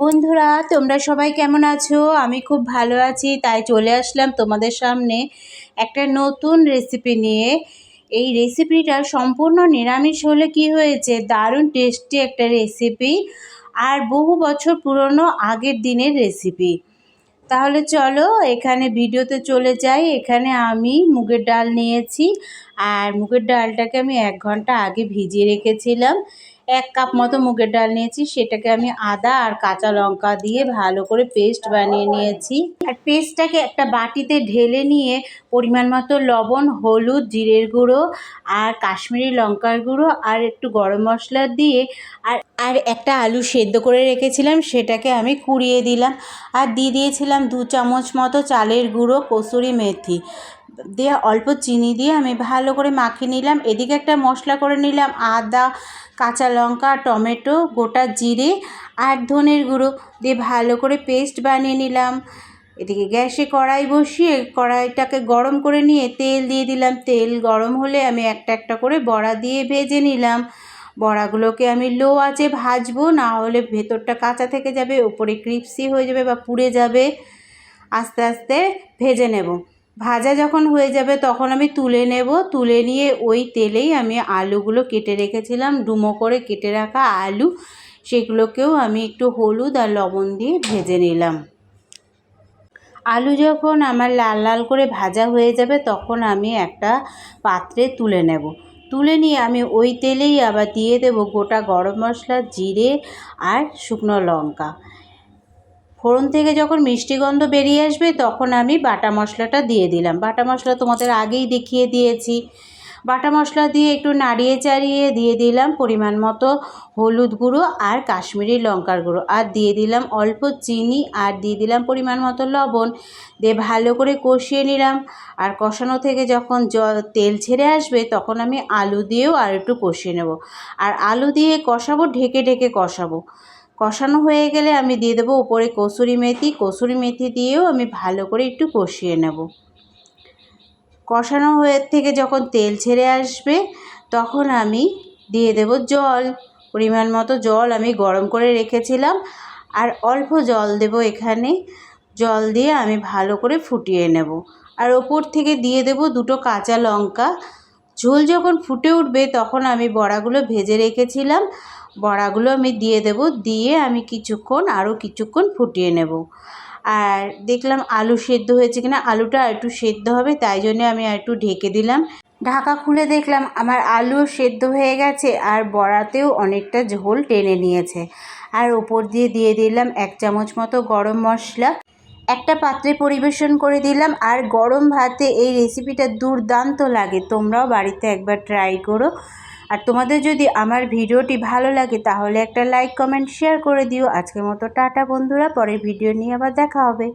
বন্ধুরা, তোমরা সবাই কেমন আছো? আমি খুব ভালো আছি, তাই চলে আসলাম তোমাদের সামনে একটা নতুন রেসিপি নিয়ে। এই রেসিপিটা সম্পূর্ণ নিরামিষ হলে কি হয়েছে? দারুণ টেস্টি একটা রেসিপি আর বহু বছর পুরনো আগের দিনের রেসিপি তাহলে চলো, এখানে ভিডিওতে চলে যাই। এখানে আমি মুগের ডাল নিয়েছি আর মুগের ডালটাকে আমি এক ঘণ্টা আগে ভিজিয়ে রেখেছিলাম। এক কাপ মতো মুগের ডাল নিয়েছি, সেটাকে আমি আদা আর কাঁচা লঙ্কা দিয়ে ভালো করে পেস্ট বানিয়ে নিয়েছি। আর পেস্টটাকে একটা বাটিতে ঢেলে নিয়ে পরিমাণ মতো লবণ, হলুদ, জিরের গুঁড়ো আর কাশ্মীরি লঙ্কার গুঁড়ো আর একটু গরম মশলা দিয়ে আর আর একটা আলু সেদ্ধ করে রেখেছিলাম, সেটাকে আমি কুড়িয়ে দিলাম। আর দিয়ে দিয়েছিলাম দু চামচ মতো চালের গুঁড়ো, কসুরি মেথি। দিয়ে অল্প চিনি দিয়ে আমি ভালো করে মাখিয়ে নিলাম। এদিকে একটা মশলা করে নিলাম, আদা, কাঁচা লঙ্কা, টমেটো, গোটা জিরে আর ধনের গুঁড়ো দিয়ে ভালো করে পেস্ট বানিয়ে নিলাম। এদিকে গ্যাসে কড়াই বসিয়ে কড়াইটাকে গরম করে নিয়ে তেল দিয়ে দিলাম। তেল গরম হলে আমি একটা একটা করে বড়া দিয়ে ভেজে নিলাম। বড়াগুলোকে আমি লো আঁচে ভাজবো, না হলে ভেতরটা কাঁচা থেকে যাবে, ওপরে ক্রিপসি হয়ে যাবে বা পুড়ে যাবে। আস্তে আস্তে ভেজে নেব। ভাজা যখন হয়ে যাবে তখন আমি তুলে নেব। তুলে নিয়ে ওই তেলেই আমি আলুগুলো কেটে রেখেছিলাম। ডুমো করে কেটে রাখা আলু, সেগুলোকেও আমি একটু হলুদ আর লবণ দিয়ে ভেজে নিলাম। আলু যখন আমার লাল লাল করে ভাজা হয়ে যাবে তখন আমি একটা পাত্রে তুলে নেব। তুলে নিয়ে আমি ওই তেলেই আবার দিয়ে দেব গোটা গরম মশলা, জিরে আর শুকনো লঙ্কা। ফোড়ন থেকে যখন মিষ্টি গন্ধ বেরিয়ে আসবে, তখন আমি বাটা মশলাটা দিয়ে দিলাম। বাটা মশলা তোমাদের আগেই দেখিয়ে দিয়েছি। বাটা মশলা দিয়ে একটু নাড়িয়ে চাড়িয়ে দিয়ে দিলাম পরিমাণ মতো হলুদ গুঁড়ো আর কাশ্মীরি লঙ্কার গুঁড়ো। আর দিয়ে দিলাম অল্প চিনি আর দিয়ে দিলাম পরিমাণ মতো লবণ। দিয়ে ভালো করে কষিয়ে নিলাম। আর কষানো থেকে যখন জল তেল ছেড়ে আসবে, তখন আমি আলু দিয়েও আর একটু কষিয়ে নেব। আর আলু দিয়ে কষাবো, ঢেকে ঢেকে কষাবো। কষানো হয়ে গেলে আমি দিয়ে দেবো উপরে কসুরি মেথি। কসুরি মেথি দিয়েও আমি ভালো করে একটু কষিয়ে নেব। কষানো হয়ে থেকে যখন তেল ছেড়ে আসবে, তখন আমি দিয়ে দেব জল। পরিমাণ মতো জল আমি গরম করে রেখেছিলাম। আর অল্প জল দেব এখানে। জল দিয়ে আমি ভালো করে ফুটিয়ে নেব। আর ওপর থেকে দিয়ে দেব দুটো কাঁচা লঙ্কা। ঝোল যখন ফুটে উঠবে, তখন আমি বড়াগুলো ভেজে রেখেছিলাম। বড়াগুলো আমি দিয়ে দেব, দিয়ে আমি কিছুক্ষণ, আরও কিছুক্ষণ ফুটিয়ে নেব। আর দেখলাম আলু সেদ্ধ হয়েছে কিনা, আলুটা একটু সেদ্ধ হবে, তাই জন্য আমি একটু ঢেকে দিলাম। ঢাকা খুলে দেখলাম আমার আলু সেদ্ধ হয়ে গেছে, আর বড়াতেও অনেকটা ঝোল টেনে নিয়েছে। আর ওপর দিয়ে দিয়ে দিলাম এক চামচ মতো গরম মশলা। একটা পাত্রে পরিবেশন করে দিলাম, আর গরম ভাতে এই রেসিপিটা দুর্দান্ত লাগে, তোমরাও বাড়িতে একবার ট্রাই করো। আর তোমাদের যদি আমার ভিডিওটি ভালো লাগে, তাহলে একটা লাইক কমেন্ট শেয়ার করে দিও। আজকের মতো টাটা বন্ধুরা, পরের ভিডিও নিয়ে আবার দেখা হবে।